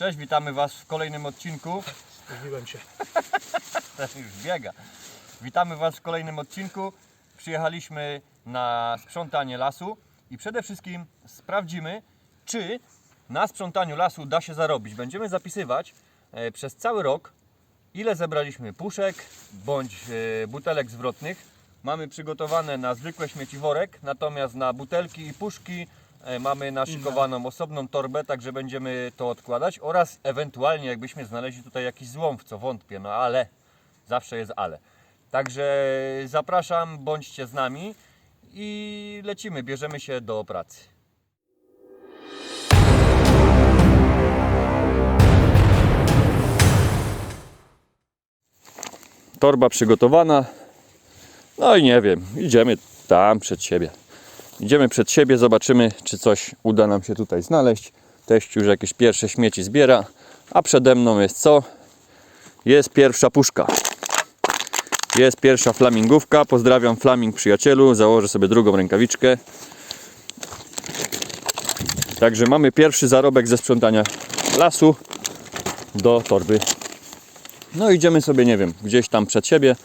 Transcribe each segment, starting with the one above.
Cześć, witamy Was w kolejnym odcinku. Zbiłem się. Też już biega. Witamy Was w kolejnym odcinku. Przyjechaliśmy na sprzątanie lasu i przede wszystkim sprawdzimy, czy na sprzątaniu lasu da się zarobić. Będziemy zapisywać e, przez cały rok, ile zebraliśmy puszek bądź e, butelek zwrotnych. Mamy przygotowane na zwykłe śmieci worek, natomiast na butelki i puszki mamy naszykowaną osobną torbę, także będziemy to odkładać oraz ewentualnie jakbyśmy znaleźli tutaj jakiś złom, w co wątpię, no ale zawsze jest ale. Także zapraszam, bądźcie z nami i lecimy, bierzemy się do pracy. Torba przygotowana. No i nie wiem, idziemy tam przed siebie. Idziemy przed siebie, zobaczymy, czy coś uda nam się tutaj znaleźć. Teść już jakieś pierwsze śmieci zbiera, a przede mną jest co? Jest pierwsza puszka. Jest pierwsza flamingówka. Pozdrawiam flaming przyjacielu. Założę sobie drugą rękawiczkę. Także mamy pierwszy zarobek ze sprzątania lasu do torby. No idziemy sobie, nie wiem, gdzieś tam przed siebie,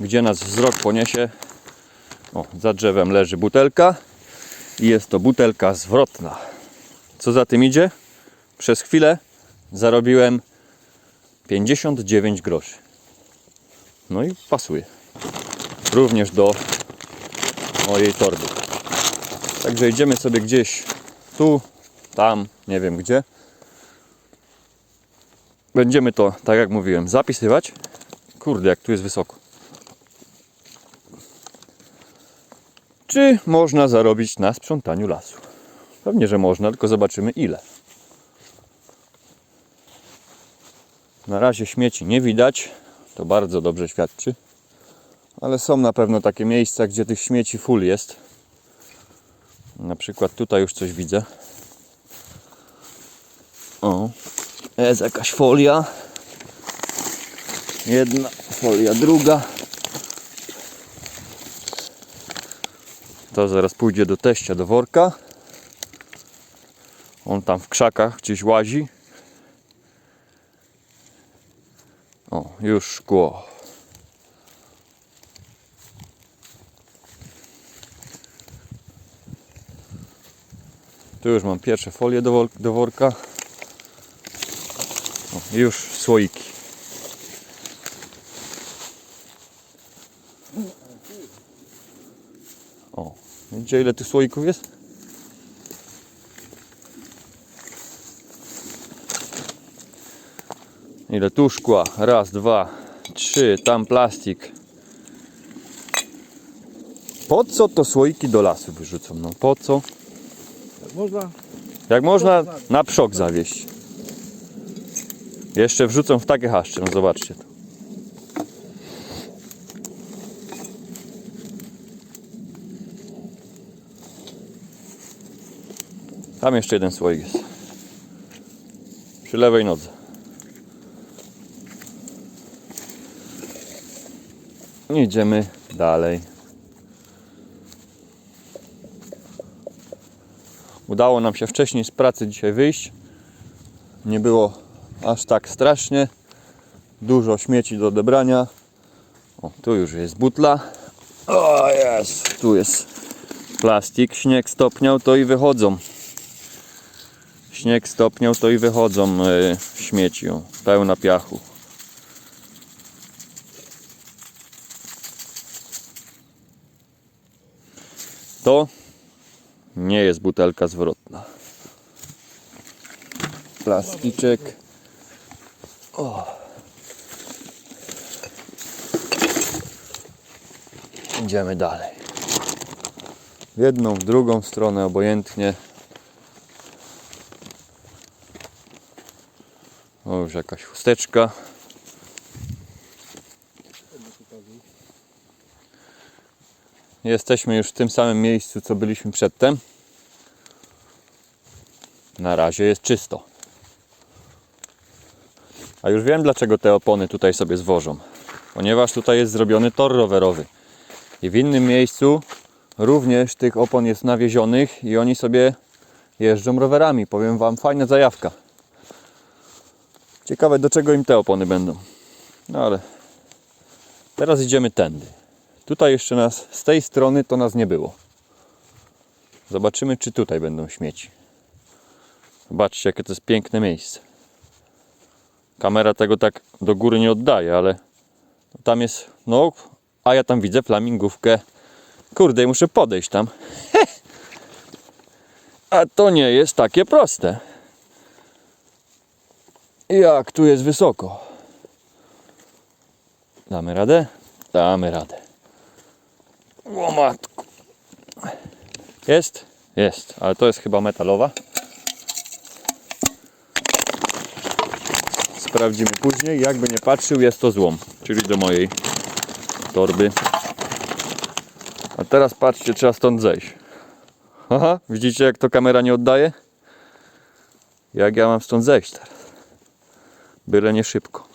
gdzie nas wzrok poniesie. O, za drzewem leży butelka jest to butelka zwrotna. Co za tym idzie? Przez chwilę zarobiłem 59 groszy. No i pasuje. Również do mojej torby. Także idziemy sobie gdzieś tu, tam, nie wiem gdzie. Będziemy to, tak jak mówiłem, zapisywać. Kurde, jak tu jest wysoko. Czy można zarobić na sprzątaniu lasu? Pewnie, że można, tylko zobaczymy ile. Na razie śmieci nie widać, to bardzo dobrze świadczy. Ale są na pewno takie miejsca, gdzie tych śmieci full jest. Na przykład tutaj już coś widzę. O, jest jakaś folia. Jedna folia, druga. To zaraz pójdzie do teścia, do worka. On tam w krzakach gdzieś łazi. O, już szkło. Tu już mam pierwsze folie do, do worka. O, już słoiki. Widzicie ile tych słoików jest? Ile tu szkła? Raz, dwa, trzy, tam plastik. Po co to słoiki do lasu wyrzucą? No po co? Jak można? Jak można na przok zawieść. Jeszcze wrzucą w takie haszcze, no zobaczcie to. Tam jeszcze jeden słoik jest. Przy lewej nodze. Idziemy dalej. Udało nam się wcześniej z pracy dzisiaj wyjść. Nie było aż tak strasznie. Dużo śmieci do odebrania. O, tu już jest butla. O, jest. Tu jest plastik. Śnieg stopniał, to i wychodzą. Śnieg stopniał, to i wychodzą e, śmieci. Pełna piachu. To nie jest butelka zwrotna. Plasticzek. O. Idziemy dalej. W jedną, w drugą stronę, obojętnie. Już jakaś chusteczka. Jesteśmy już w tym samym miejscu, co byliśmy przedtem. Na razie jest czysto. A już wiem, dlaczego te opony tutaj sobie zwożą. Ponieważ tutaj jest zrobiony tor rowerowy. I w innym miejscu również tych opon jest nawiezionych i oni sobie jeżdżą rowerami. Powiem Wam, fajna zajawka. Ciekawe do czego im te opony będą. No ale teraz idziemy tędy. Tutaj jeszcze nas, z tej strony to nas nie było. Zobaczymy czy tutaj będą śmieci. Zobaczcie jakie to jest piękne miejsce. Kamera tego tak do góry nie oddaje, ale tam jest, no, a ja tam widzę flamingówkę. Kurde, muszę podejść tam. A to nie jest takie proste. Jak tu jest wysoko. Damy radę? Damy radę. O matku. Jest? Jest, ale to jest chyba metalowa. Sprawdzimy później. Jakby nie patrzył, jest to złom, czyli do mojej torby. A teraz patrzcie, trzeba stąd zejść. Aha, widzicie jak to kamera nie oddaje? Jak ja mam stąd zejść teraz? Byle nie szybko.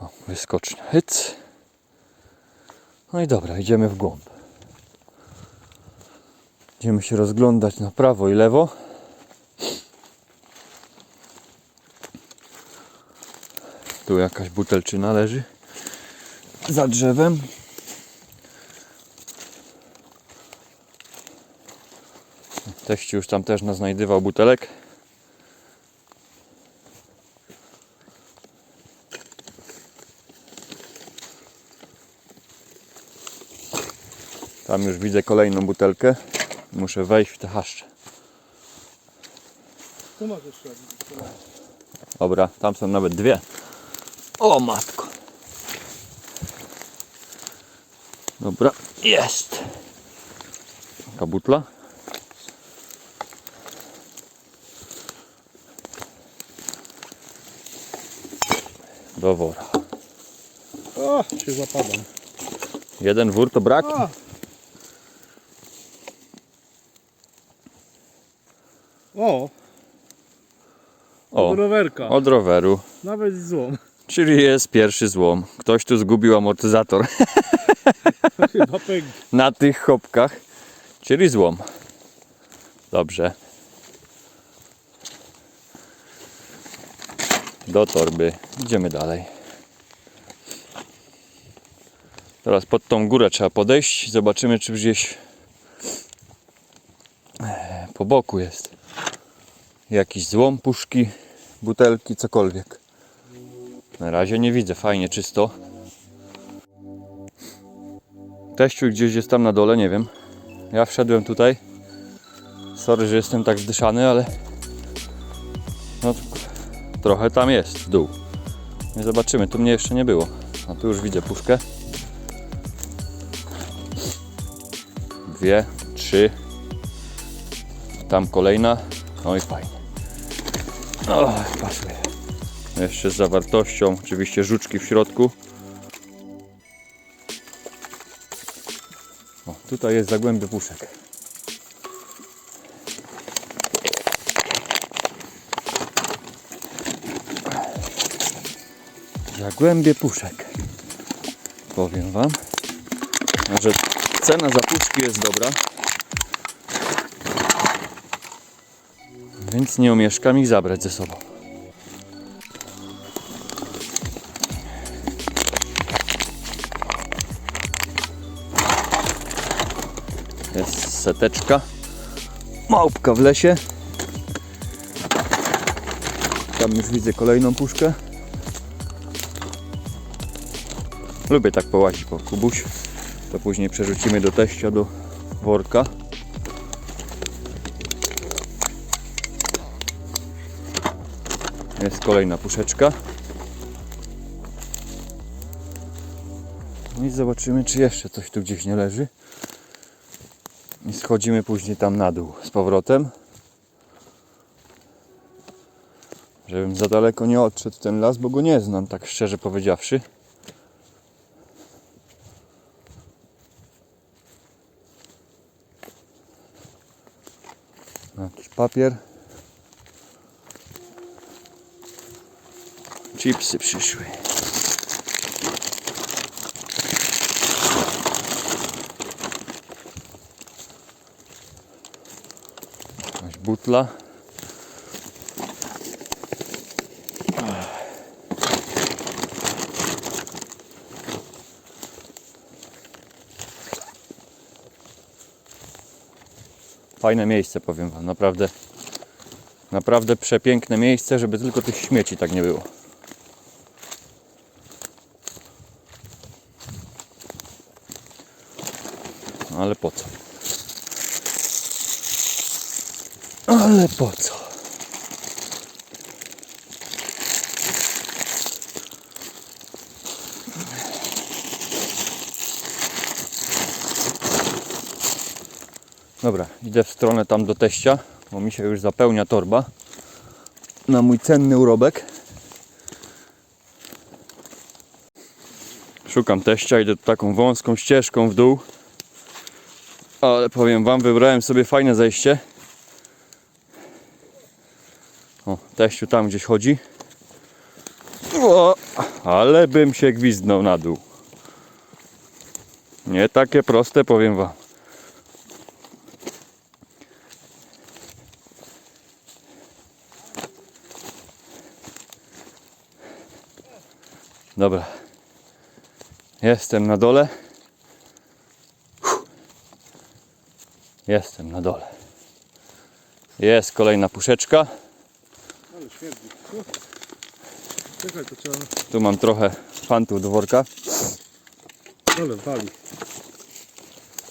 O, wyskocznia. Hyc. No i dobra, idziemy w głąb. Będziemy się rozglądać na prawo i lewo. Tu jakaś butelczyna leży za drzewem. Teści już tam też naznajdywał butelek. Tam już widzę kolejną butelkę. Muszę wejść w te haszcze. Tu masz jeszcze. Dobra, tam są nawet dwie. O matko. Dobra, jest. Taka butla. Do wora. O, się zapadam. Jeden wór to brak. O, o O, od rowerka. od roweru. Nawet złom. Czyli jest pierwszy złom. Ktoś tu zgubił amortyzator na tych chopkach. Czyli złom. Dobrze. Do torby. Idziemy dalej. Teraz pod tą górę trzeba podejść. Zobaczymy, czy gdzieś e, po boku jest jakiś złom, puszki, butelki, cokolwiek. Na razie nie widzę. Fajnie, czysto. Teściu gdzieś jest tam na dole, nie wiem. Ja wszedłem tutaj. Sorry, że jestem tak zdyszany, ale no, trochę tam jest dół. Nie zobaczymy, tu mnie jeszcze nie było. A tu już widzę puszkę. Dwie, trzy. Tam kolejna. No i fajnie. O, pasuje. Jeszcze z zawartością, oczywiście żuczki w środku. O, tutaj jest zagłębie puszek. Zagłębie puszek. Powiem Wam, że cena za puszki jest dobra. Więc nie omieszkam ich zabrać ze sobą. Jest seteczka. Małpka w lesie. Tam już widzę kolejną puszkę. Lubię tak połazić po kubuś. To później przerzucimy do teścia do worka. Jest kolejna puszeczka. No I zobaczymy, czy jeszcze coś tu gdzieś nie leży. I schodzimy później tam na dół z powrotem. Żebym za daleko nie odszedł w ten las, bo go nie znam, tak szczerze powiedziawszy. papier. Chipsy przyszły. Jakaś butla. Fajne miejsce, powiem Wam, naprawdę. Naprawdę przepiękne miejsce, żeby tylko tych śmieci tak nie było. Ale po co? Ale po co? Dobra, idę w stronę tam do teścia, bo mi się już zapełnia torba na mój cenny urobek. Szukam teścia, idę taką wąską ścieżką w dół. Ale powiem wam, wybrałem sobie fajne zejście. O, teściu tam gdzieś chodzi. O, ale bym się gwizdnął na dół. Nie takie proste, powiem wam. Dobra. Jestem na dole. Jestem na dole. Jest kolejna puszeczka. Ale śmierdzi. Czekaj, to trzeba... Tu mam trochę fantów do worka. Ale wali.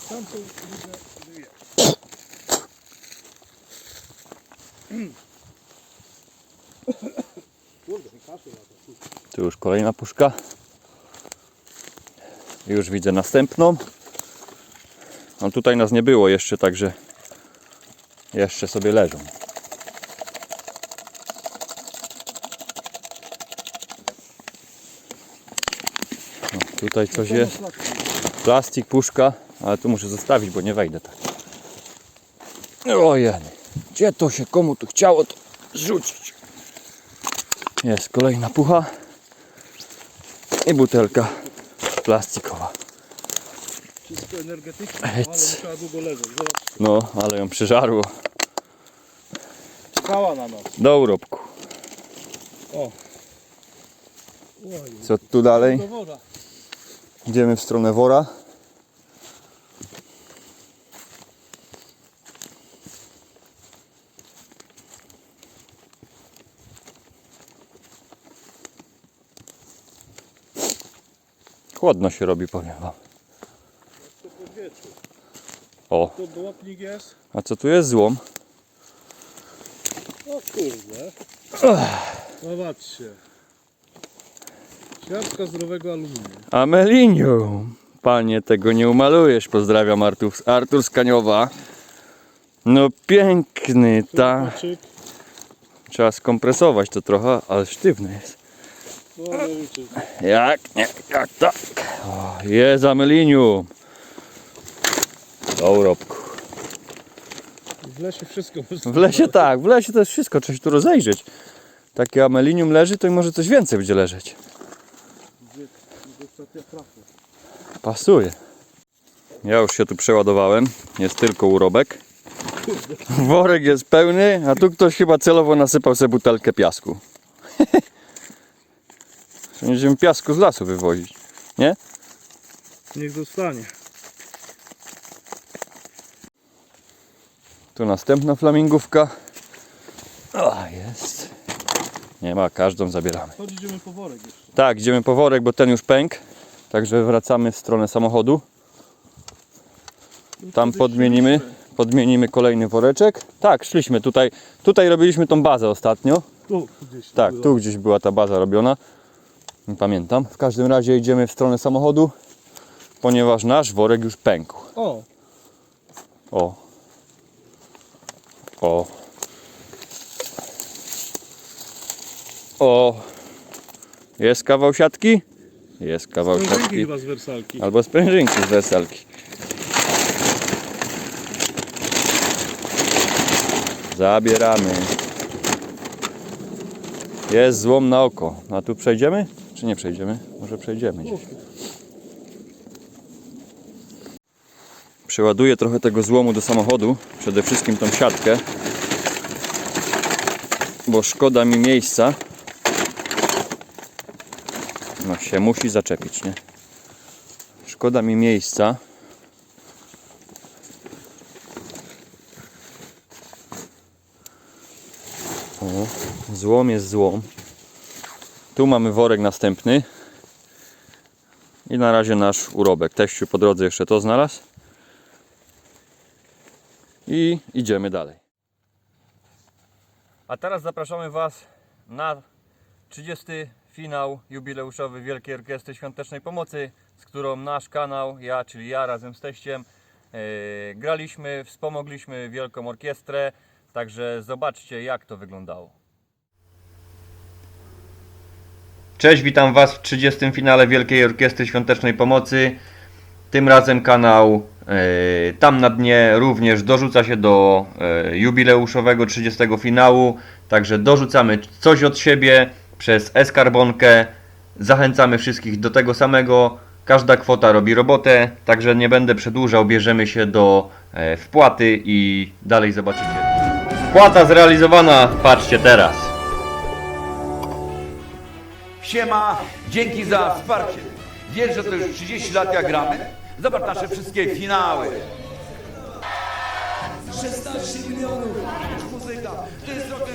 Tam są widzę dwie. Kurde, mi kaszy lata. Tu już kolejna puszka. Już widzę następną. No tutaj nas nie było jeszcze, także jeszcze sobie leżą. No, tutaj coś jest. Plastik, puszka, ale tu muszę zostawić, bo nie wejdę tak. Ojej, gdzie to się komu tu chciało to zrzucić? Jest kolejna pucha i butelka plastikowa. Wszystko energetyczne, ale musiała długo leżeć. No, ale ją przyżarło. czekała na nas. Do urobku. O. Co tu dalej? Idziemy w stronę wora. Chłodno się robi, powiem wam. O, Tu błotnik jest. a co tu jest złom? O kurde. Zobaczcie. Siatka zdrowego aluminium. Amelinium. Panie, tego nie umalujesz. Pozdrawiam Artur, Artur z Kaniowa. No piękny, ta. Trzeba skompresować to trochę, ale sztywny jest. Jak nie, jak tak. O, jest amelinium. Do urobku. W lesie wszystko W lesie tak, w lesie to jest wszystko, trzeba się tu rozejrzeć. Takie amelinium leży, to i może coś więcej będzie leżeć. Pasuje. Ja już się tu przeładowałem. Jest tylko urobek. Worek jest pełny, a tu ktoś chyba celowo nasypał sobie butelkę piasku. Będziemy piasku z lasu wywozić. Nie? Niech zostanie. Tu następna flamingówka. O, jest. Nie ma, każdą zabieramy. Chodź, idziemy po worek jeszcze. Tak, idziemy po worek, bo ten już pękł. Także wracamy w stronę samochodu. Tam podmienimy, podmienimy kolejny woreczek. Tak, szliśmy tutaj. Tutaj robiliśmy tą bazę ostatnio. Tu gdzieś. Tak, tu gdzieś była ta baza robiona. Nie pamiętam. W każdym razie idziemy w stronę samochodu, ponieważ nasz worek już pękł. O, O. O. O. Jest kawał siatki? Jest kawał sprężynki siatki. chyba z wersalki. Albo sprężynki z weselki. Zabieramy. Jest złom na oko. A tu przejdziemy? Czy nie przejdziemy? Może przejdziemy gdzieś. Przeładuję trochę tego złomu do samochodu. Przede wszystkim tą siatkę. bo szkoda mi miejsca. No się musi zaczepić, nie? Szkoda mi miejsca. O, złom jest złom. Tu mamy worek następny. I na razie nasz urobek. Teściu po drodze jeszcze to znalazł. I idziemy dalej. A teraz zapraszamy Was na 30. finał jubileuszowy Wielkiej Orkiestry Świątecznej Pomocy, z którą nasz kanał, ja, czyli ja razem z teściem, e, graliśmy, wspomogliśmy Wielką Orkiestrę, także zobaczcie jak to wyglądało. Cześć, witam Was w 30. finale Wielkiej Orkiestry Świątecznej Pomocy. Tym razem kanał e, Tam na dnie również dorzuca się do e, jubileuszowego 30 finału. Także dorzucamy coś od siebie przez e-skarbonkę. Zachęcamy wszystkich do tego samego. Każda kwota robi robotę, także nie będę przedłużał. Bierzemy się do e, wpłaty i dalej zobaczycie. Wpłata zrealizowana, patrzcie teraz. Siema, dzięki za wsparcie. Wiesz, że to już 30 lat jak gramy? Zobacz nasze wszystkie finały. 16 milionów, muzyka, to jest trochę...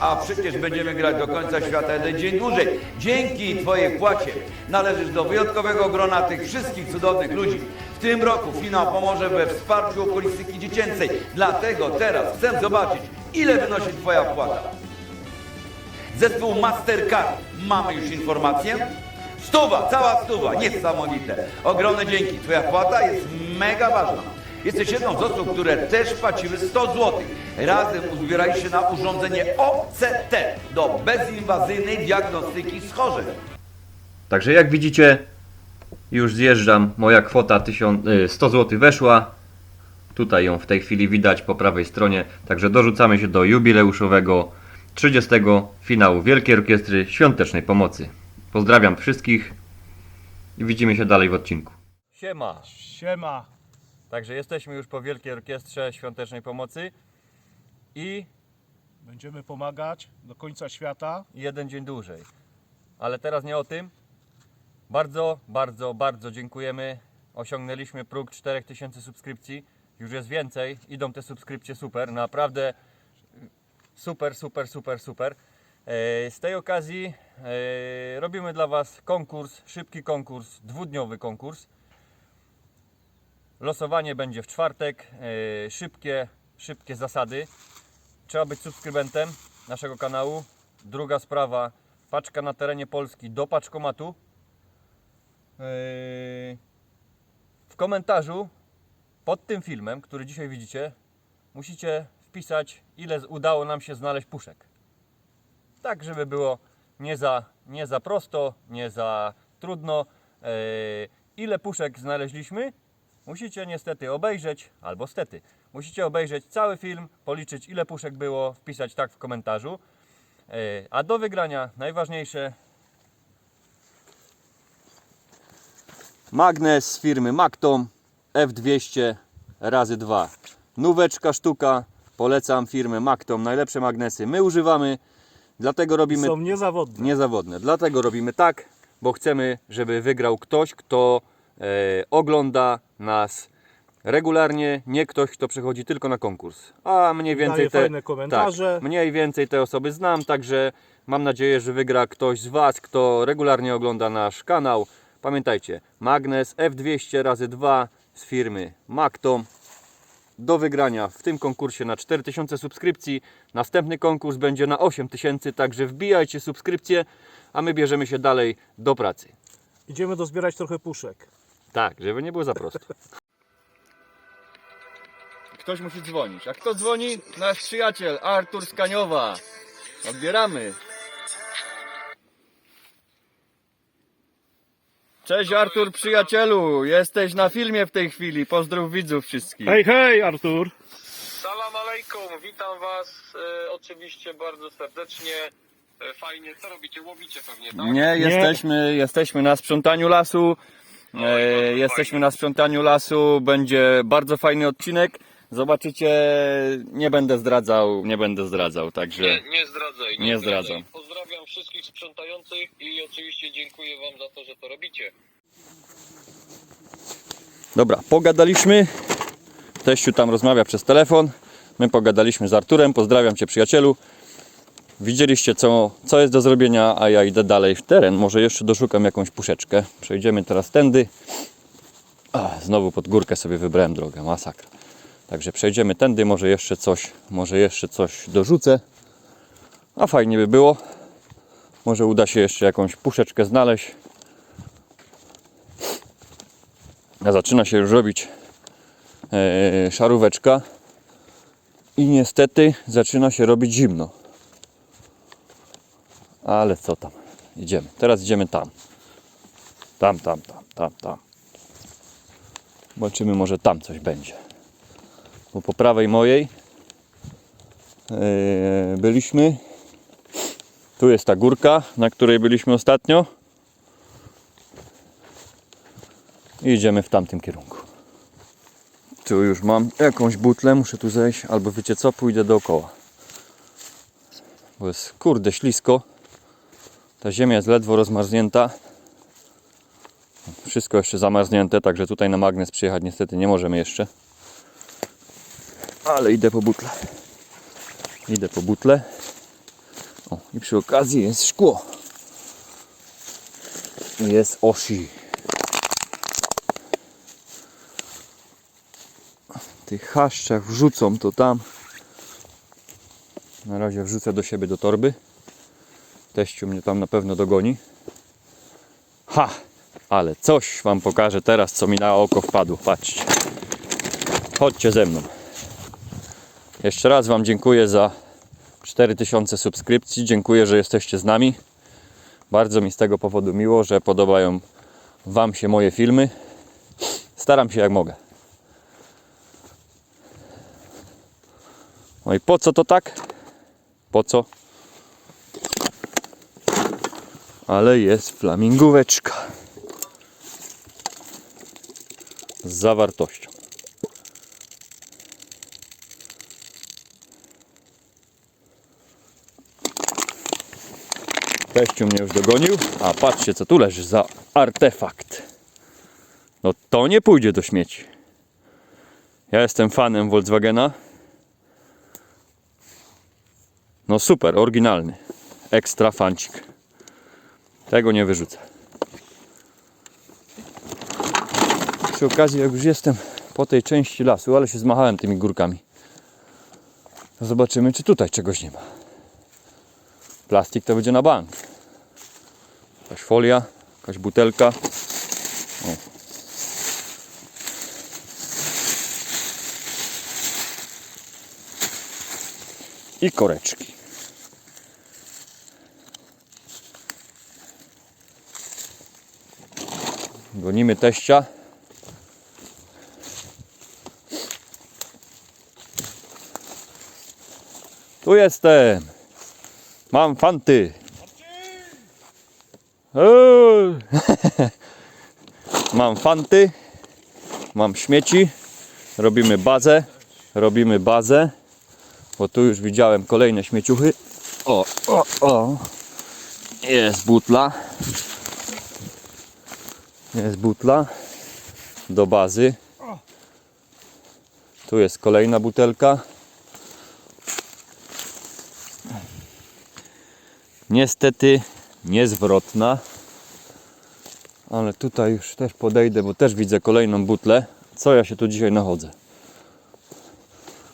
A przecież będziemy grać do końca świata jeden dzień dłużej. Dzięki Twojej płacie należysz do wyjątkowego grona tych wszystkich cudownych ludzi. W tym roku finał pomoże we wsparciu okolistyki dziecięcej. Dlatego teraz chcę zobaczyć, ile wynosi Twoja płata. Zespół Mastercard. Mamy już informację? Stuwa, cała stuwa, niesamowite. Ogromne dzięki. Twoja płata jest mega ważna. Jesteś jedną z osób, które też płaciły 100 zł. Razem uzbieraliście na urządzenie OCT do bezinwazyjnej diagnostyki schorzeń. Także jak widzicie, już zjeżdżam. Moja kwota 1000, y, 100 zł weszła. Tutaj ją w tej chwili widać po prawej stronie. Także dorzucamy się do jubileuszowego 30 finału Wielkiej Orkiestry Świątecznej Pomocy. Pozdrawiam wszystkich i widzimy się dalej w odcinku. Siema. Siema. Także jesteśmy już po Wielkiej Orkiestrze Świątecznej Pomocy i Będziemy pomagać do końca świata. jeden dzień dłużej. Ale teraz nie o tym. Bardzo, bardzo, bardzo dziękujemy. Osiągnęliśmy próg 4000 subskrypcji. Już jest więcej. Idą te subskrypcje super. Naprawdę super, super, super, super. E, Z tej okazji e, robimy dla Was konkurs, szybki konkurs, dwudniowy konkurs. Losowanie będzie w czwartek. E, Szybkie, szybkie zasady. Trzeba być subskrybentem naszego kanału. Druga sprawa, paczka na terenie Polski do paczkomatu. W komentarzu pod tym filmem, który dzisiaj widzicie, musicie wpisać, ile udało nam się znaleźć puszek. Tak, żeby było nie za, nie za prosto, nie za trudno. Yy, Ile puszek znaleźliśmy? Musicie niestety obejrzeć, albo stety, musicie obejrzeć cały film, policzyć ile puszek było, wpisać tak w komentarzu. Yy, A do wygrania najważniejsze Magnes z firmy Mactom F200 razy 2. Nóweczka sztuka. Polecam firmę Mactom. Najlepsze magnesy my używamy. Dlatego robimy Są niezawodne. niezawodne. Dlatego robimy tak, bo chcemy, żeby wygrał ktoś, kto e, ogląda nas regularnie, nie ktoś, kto przychodzi tylko na konkurs. A mniej więcej Daje te komentarze. Tak, mniej więcej te osoby znam, także mam nadzieję, że wygra ktoś z Was, kto regularnie ogląda nasz kanał. Pamiętajcie, magnes F200 razy 2 z firmy Mactom do wygrania w tym konkursie na 4000 subskrypcji. Następny konkurs będzie na 8000, także wbijajcie subskrypcję, a my bierzemy się dalej do pracy. Idziemy dozbierać trochę puszek. Tak, żeby nie było za prosto. Ktoś musi dzwonić. A kto dzwoni? Nasz przyjaciel Artur Skaniowa. Odbieramy. Cześć Artur, przyjacielu. Jesteś na filmie w tej chwili. Pozdrów widzów wszystkich. Hej, hej, Artur. Salam alejkum, witam was e, oczywiście bardzo serdecznie. E, fajnie, co robicie? Łowicie pewnie, tak? Nie, jesteśmy, jesteśmy na sprzątaniu lasu. E, bardzo jesteśmy fajnie. na sprzątaniu lasu. Będzie bardzo fajny odcinek. Zobaczycie, nie będę zdradzał, nie będę zdradzał, także Nie, nie zdradzaj. Nie zdradzam. Pozdrawiam wszystkich sprzątających i oczywiście dziękuję Wam za to, że to robicie. dobra, pogadaliśmy. Teściu tam rozmawia przez telefon. My pogadaliśmy z Arturem. Pozdrawiam Cię przyjacielu. Widzieliście co, co jest do zrobienia, a ja idę dalej w teren. Może jeszcze doszukam jakąś puszeczkę. Przejdziemy teraz tędy. A, znowu pod górkę sobie wybrałem drogę, masakra. Także przejdziemy tędy, może jeszcze coś, może jeszcze coś dorzucę. A fajnie by było. Może uda się jeszcze jakąś puszeczkę znaleźć. A zaczyna się już robić e, szaróweczka i niestety zaczyna się robić zimno. Ale co tam? Idziemy. Teraz idziemy tam. Tam, tam, tam, tam, tam. Zobaczymy, może tam coś będzie. Bo po prawej mojej e, byliśmy. Tu jest ta górka, na której byliśmy ostatnio. I idziemy w tamtym kierunku. Tu już mam jakąś butlę, muszę tu zejść, albo wiecie co, pójdę dookoła. Bo jest kurde ślisko. Ta ziemia jest ledwo rozmarznięta. Wszystko jeszcze zamarznięte, także tutaj na magnes przyjechać niestety nie możemy jeszcze. Ale idę po butlę. Idę po butlę. O, i przy okazji jest szkło. Jest osi. tych chaszczach wrzucą to tam. Na razie wrzucę do siebie do torby. Teściu mnie tam na pewno dogoni. Ha! Ale coś Wam pokażę teraz, co mi na oko wpadło. Patrzcie. Chodźcie ze mną. Jeszcze raz Wam dziękuję za 4000 subskrypcji. Dziękuję, że jesteście z nami. Bardzo mi z tego powodu miło, że podobają Wam się moje filmy. Staram się jak mogę. No i po co to tak? Po co? Ale jest flamingóweczka. Z zawartością. Teściu mnie już dogonił. A patrzcie co tu leży za artefakt. No to nie pójdzie do śmieci. Ja jestem fanem Volkswagena. No super, oryginalny. Ekstra fancik. Tego nie wyrzucę. Przy okazji, jak już jestem po tej części lasu, ale się zmachałem tymi górkami. Zobaczymy, czy tutaj czegoś nie ma. Plastik to będzie na bank. Jakaś folia, jakaś butelka. O. I koreczki. Gonimy teścia. Tu jestem. Mam fanty. Eee. Mam fanty. Mam śmieci. Robimy bazę. Robimy bazę. Bo tu już widziałem kolejne śmieciuchy. O, o, o. Jest butla. Jest butla do bazy. Tu jest kolejna butelka. Niestety niezwrotna. Ale tutaj już też podejdę, bo też widzę kolejną butlę. Co ja się tu dzisiaj nachodzę?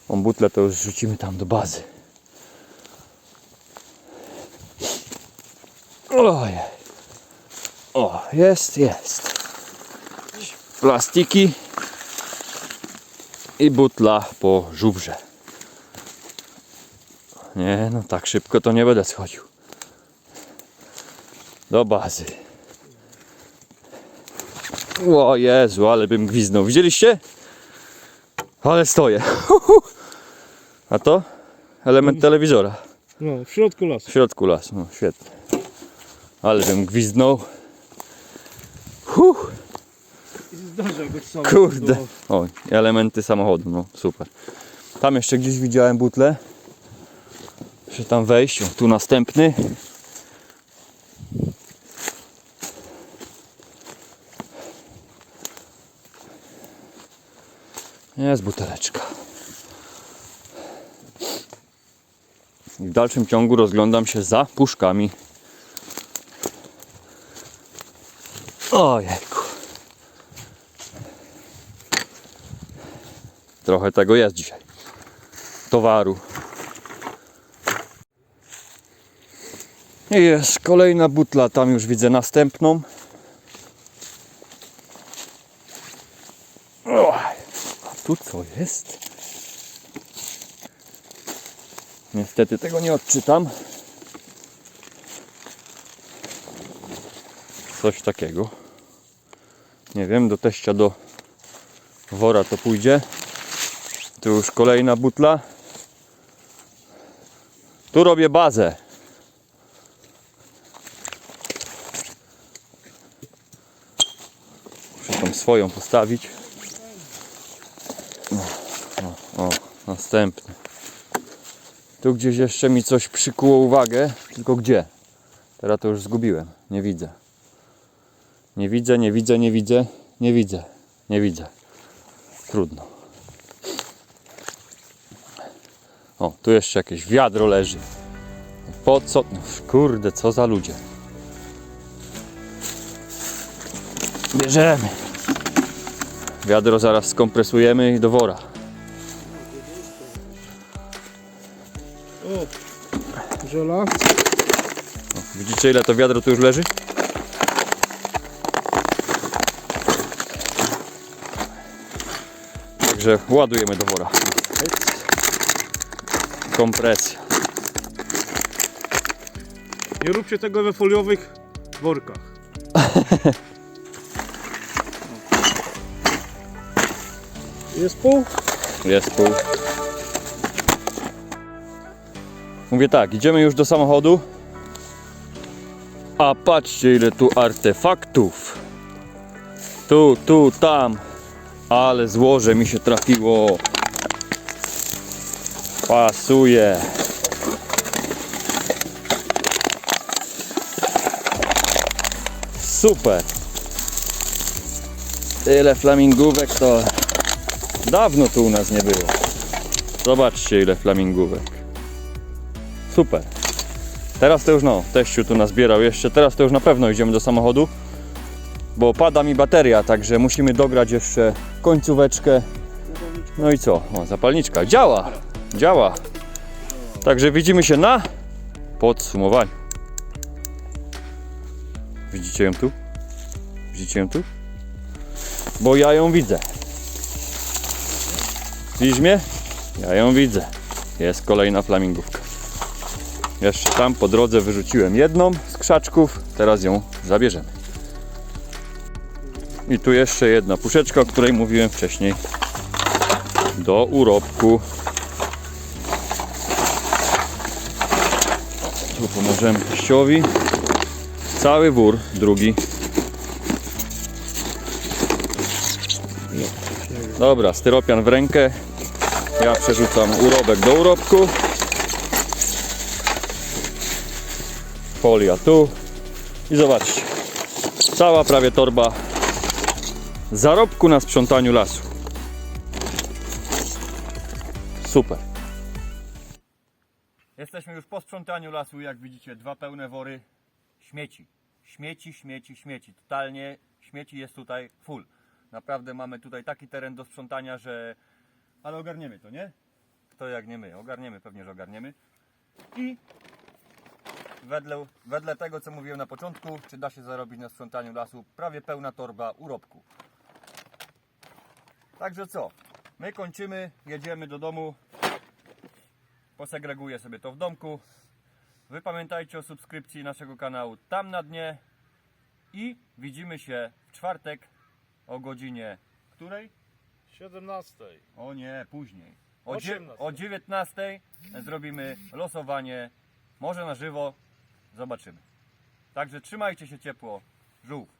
Tą butlę to już rzucimy tam do bazy. Ojej. O, jest, jest. Plastiki i butla po żubrze. Nie, no tak szybko to nie będę schodził. Do bazy. O Jezu, ale bym gwiznął. Widzieliście? Ale stoję. A to? Element telewizora. No, w środku W lasu. środku lasu, no świetnie. Ale bym gwizdnął. Huh. Kurde. O, elementy samochodu, no super. Tam jeszcze gdzieś widziałem butle. Muszę tam wejść. O, tu następny. Jest buteleczka. I w dalszym ciągu rozglądam się za puszkami. Ojejku. Trochę tego jest dzisiaj. Towaru. I jest kolejna butla, tam już widzę następną. Oj, A tu co jest? Niestety tego nie odczytam. Coś takiego. Nie wiem, do teścia do wora to pójdzie. Tu już kolejna butla. Tu robię bazę. Muszę tą swoją postawić. O, o, o, następny. Tu gdzieś jeszcze mi coś przykuło uwagę, tylko gdzie? Teraz to już zgubiłem. Nie widzę. Nie widzę, nie widzę, nie widzę, nie widzę, nie widzę. Trudno. O, tu jeszcze jakieś wiadro leży. Po co? No, kurde, co za ludzie. Bierzemy. Wiadro zaraz skompresujemy i do wora. Żela. O, widzicie ile to wiadro tu już leży? Także ładujemy do wora. Kompresja. Nie róbcie tego we foliowych workach. Jest pół? Jest pół. Mówię tak, idziemy już do samochodu. A patrzcie ile tu artefaktów. Tu, tu, tam. Ale złoże mi się trafiło. Pasuje. Super. Tyle flamingówek to Dawno tu u nas nie było. Zobaczcie ile flamingówek. Super. Teraz to już no, teściu tu nazbierał jeszcze. Teraz to już na pewno idziemy do samochodu. Bo pada mi bateria, także musimy dograć jeszcze końcóweczkę. No i co? O, zapalniczka. Działa! Działa. Także widzimy się na podsumowaniu. Widzicie ją tu? Widzicie ją tu? Bo ja ją widzę. Widzisz mnie? Ja ją widzę. Jest kolejna flamingówka. Jeszcze tam po drodze wyrzuciłem jedną z krzaczków, teraz ją zabierzemy. I tu jeszcze jedna puszeczka, o której mówiłem wcześniej. Do urobku. Tu pomożemy teściowi. Cały wór, drugi. Dobra, styropian w rękę. Ja przerzucam urobek do urobku. Folia tu. I zobaczcie. Cała prawie torba zarobku na sprzątaniu lasu. Super. Jesteśmy już po sprzątaniu lasu, jak widzicie, dwa pełne wory śmieci. Śmieci, śmieci, śmieci. Totalnie śmieci jest tutaj full. Naprawdę mamy tutaj taki teren do sprzątania, że... Ale ogarniemy to, nie? Kto jak nie my. Ogarniemy, pewnie, że ogarniemy. I wedle, wedle tego, co mówiłem na początku, czy da się zarobić na sprzątaniu lasu, prawie pełna torba urobku. Także co? My kończymy, jedziemy do domu. Posegreguję sobie to w domku. Wy pamiętajcie o subskrypcji naszego kanału tam na dnie. I widzimy się w czwartek o godzinie której? 17. O nie, później. O, dzie- 18. o 19 zrobimy losowanie. Może na żywo. Zobaczymy. Także trzymajcie się ciepło. Żółw.